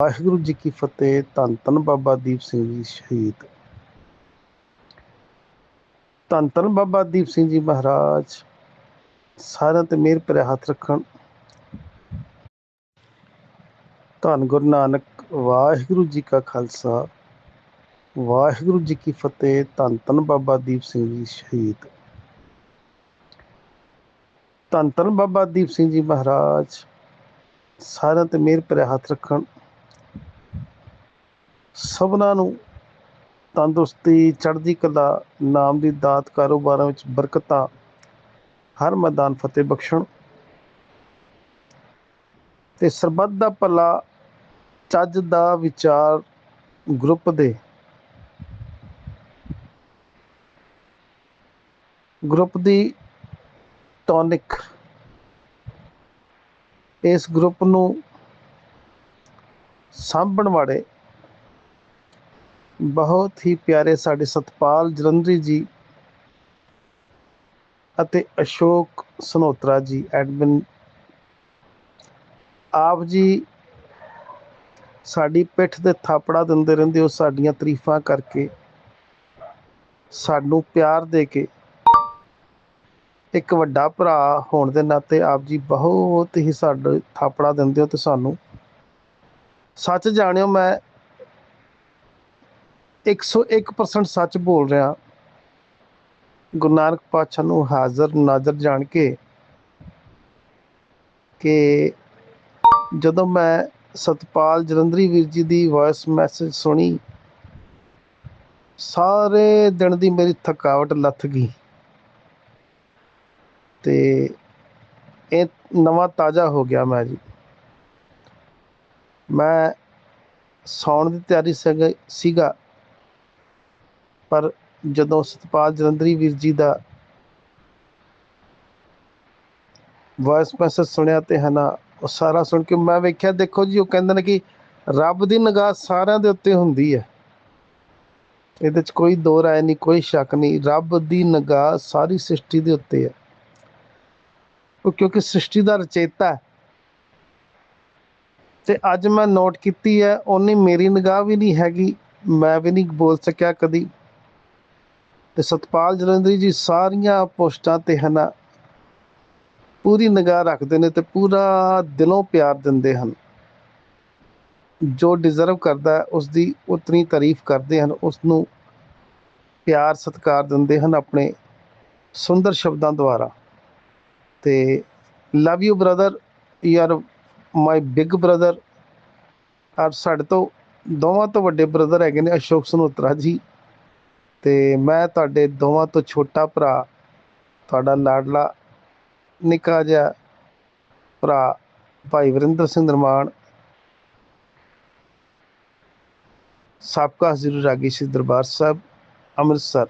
ਵਾਹਿਗੁਰੂ ਜੀ ਕੀ ਫਤਿਹ, ਧੰਨ ਧੰਨ ਬਾਬਾ ਦੀਪ ਸਿੰਘ ਜੀ ਸ਼ਹੀਦ। ਧੰਨ ਧੰਨ ਬਾਬਾ ਦੀਪ ਸਿੰਘ ਜੀ ਮਹਾਰਾਜ, ਸਾਰਿਆਂ ਤੇ ਮਿਹਰ ਭਰਿਆ ਹੱਥ ਰੱਖਣ। ਧੰਨ ਗੁਰੂ ਨਾਨਕ, ਵਾਹਿਗੁਰੂ ਜੀ ਕਾ ਖਾਲਸਾ, ਵਾਹਿਗੁਰੂ ਜੀ ਕੀ ਫਤਿਹ, ਧੰਨ ਧੰਨ ਬਾਬਾ ਦੀਪ ਸਿੰਘ ਜੀ ਸ਼ਹੀਦ। ਧੰਨ ਧੰਨ ਬਾਬਾ ਦੀਪ ਸਿੰਘ ਜੀ ਮਹਾਰਾਜ, ਸਾਰਿਆਂ ਤੇ ਮਿਹਰ ਭਰਿਆ ਹੱਥ ਰੱਖਣ। ਸਭਨਾਂ ਨੂੰ ਤੰਦਰੁਸਤੀ, ਚੜ੍ਹਦੀ ਕਲਾ ਨਾਮ ਦੀ ਦਾਤ ਕਾਰੋਬਾਰਾਂ ਵਿੱਚ ਬਰਕਤਾਂ ਹਰ ਮੈਦਾਨ ਫਤਿਹ ਬਖਸ਼ਣ ਤੇ ਸਰਬੱਤ ਦਾ ਭਲਾ ਚੱਜ ਦਾ ਵਿਚਾਰ ਗਰੁੱਪ ਦੇ ਗਰੁੱਪ ਦੀ ਟੌਨਿਕ। ਇਸ ਗਰੁੱਪ ਨੂੰ ਸਾਂਭਣ ਵਾਲੇ ਬਹੁਤ ਹੀ ਪਿਆਰੇ ਸਾਡੇ ਸਤਪਾਲ ਜਲੰਧਰੀ ਜੀ ਅਤੇ ਅਸ਼ੋਕ ਸਨੋਤਰਾ ਜੀ, ਐਡਮਿਨ। ਆਪ ਜੀ ਸਾਡੀ ਪਿੱਠ ਤੇ ਥਾਪੜਾ ਦਿੰਦੇ ਰਹਿੰਦੇ ਹੋ ਸਾਡੀਆਂ ਤਾਰੀਫਾਂ ਕਰਕੇ ਸਾਨੂੰ ਪਿਆਰ ਦੇ ਕੇ ਇੱਕ ਵੱਡਾ ਭਰਾ ਹੋਣ ਦੇ ਨਾਤੇ ਆਪ ਜੀ ਬਹੁਤ ਹੀ ਸਾਡੇ ਥਾਪੜਾ ਦਿੰਦੇ ਹੋ ਤੇ ਸਾਨੂੰ। ਸੱਚ ਜਾਣਿਓ, ਮੈਂ 101% ਸੱਚ ਬੋਲ ਰਿਹਾ। ਗੁਰੂ ਨਾਨਕ ਪਾਤਸ਼ਾਹ ਨੂੰ ਹਾਜ਼ਰ ਨਾਜ਼ਰ ਜਾਣ ਕੇ ਕਿ ਜਦੋਂ ਮੈਂ ਸਤਪਾਲ ਜਲੰਧਰੀ ਵੀਰ ਜੀ ਦੀ ਵੌਇਸ ਮੈਸੇਜ ਸੁਣੀ, ਸਾਰੇ ਦਿਨ ਦੀ ਮੇਰੀ ਥਕਾਵਟ ਲੱਥ ਗਈ। ਤੇ ਇਹ ਨਵਾਂ ਤਾਜ਼ਾ ਹੋ ਗਿਆ ਮੈਂ ਜੀ। ਮੈਂ ਸੌਣ ਦੀ ਤਿਆਰੀ ਸੀਗਾ ਸੀਗਾ। ਪਰ ਜਦੋਂ ਸਤਪਾਲ ਜਲੰਧਰੀ ਵੀਰ ਜੀ ਦਾ ਵੌਇਸ ਮੈਸੇਜ ਸੁਣਿਆ ਤੇ ਹਨਾ, ਉਹ ਸਾਰਾ ਸੁਣ ਕੇ ਮੈਂ ਵੇਖਿਆ, ਦੇਖੋ ਜੀ, ਉਹ ਕਹਿੰਦੇ ਨੇ ਕਿ ਰੱਬ ਦੀ ਨਿਗਾਹ ਸਾਰਿਆਂ ਦੇ ਉੱਤੇ ਹੁੰਦੀ ਹੈ। ਇਹਦੇ 'ਚ ਕੋਈ ਦੋ ਰਾਏ ਨਹੀਂ, ਕੋਈ ਸ਼ੱਕ ਨਹੀਂ, ਰੱਬ ਦੀ ਨਿਗਾਹ ਸਾਰੀ ਸ੍ਰਿਸ਼ਟੀ ਦੇ ਉੱਤੇ ਹੈ। ਉਹ ਕਿਉਂਕਿ ਸ੍ਰਿਸ਼ਟੀ ਦਾ ਰਚੇਤਾ ਤੇ ਅੱਜ ਮੈਂ ਨੋਟ ਕੀਤੀ ਹੈ ਉਹਨੇ ਮੇਰੀ ਨਿਗਾਹ ਵੀ ਨਹੀਂ ਹੈਗੀ, ਮੈਂ ਵੀ ਨਹੀਂ ਬੋਲ ਸਕਿਆ ਕਦੀ। ਤੇ ਸਤਪਾਲ ਜਲੰਧਰੀ ਜੀ ਸਾਰੀਆਂ ਪੋਸਟਾਂ ਤੇ ਹਨ। ਪੂਰੀ ਨਿਗਾਹ ਰੱਖਦੇ ਨੇ ਤੇ ਪੂਰਾ ਦਿਲੋਂ ਪਿਆਰ ਦਿੰਦੇ ਹਨ। ਜੋ ਡਿਜ਼ਰਵ ਕਰਦਾ ਹੈ ਉਸ ਦੀ ਉਤਨੀ ਤਾਰੀਫ ਕਰਦੇ ਹਨ। ਉਸ ਨੂੰ ਪਿਆਰ, ਸਤਿਕਾਰ ਦਿੰਦੇ ਹਨ ਆਪਣੇ ਸੁੰਦਰ ਸ਼ਬਦਾਂ ਦੁਆਰਾ। ਤੇ love you brother you are my big brother ਆਪ ਸਾਡੇ ਤੋਂ ਦੋਵਾਂ ਤੋਂ ਵੱਡੇ ਬ੍ਰਦਰ ਹੈਗੇ ਨੇ ਅਸ਼ੋਕ ਸਨੋਤਰਾ ਜੀ। ਤੇ ਮੈਂ ਤੁਹਾਡੇ ਦੋਵਾਂ ਤੋਂ ਛੋਟਾ ਭਰਾ, ਤੁਹਾਡਾ ਲਾਡਲਾ ਨਿੱਕਾ ਜਿਹਾ ਭਰਾ ਭਾਈ ਵਰਿੰਦਰ ਸਿੰਘ ਨਿਰਮਾਣ, ਸਾਬਕਾ ਹਜ਼ੂਰ ਰਾਗੀ ਸ਼੍ਰੀ ਦਰਬਾਰ ਸਾਹਿਬ, ਅੰਮ੍ਰਿਤਸਰ।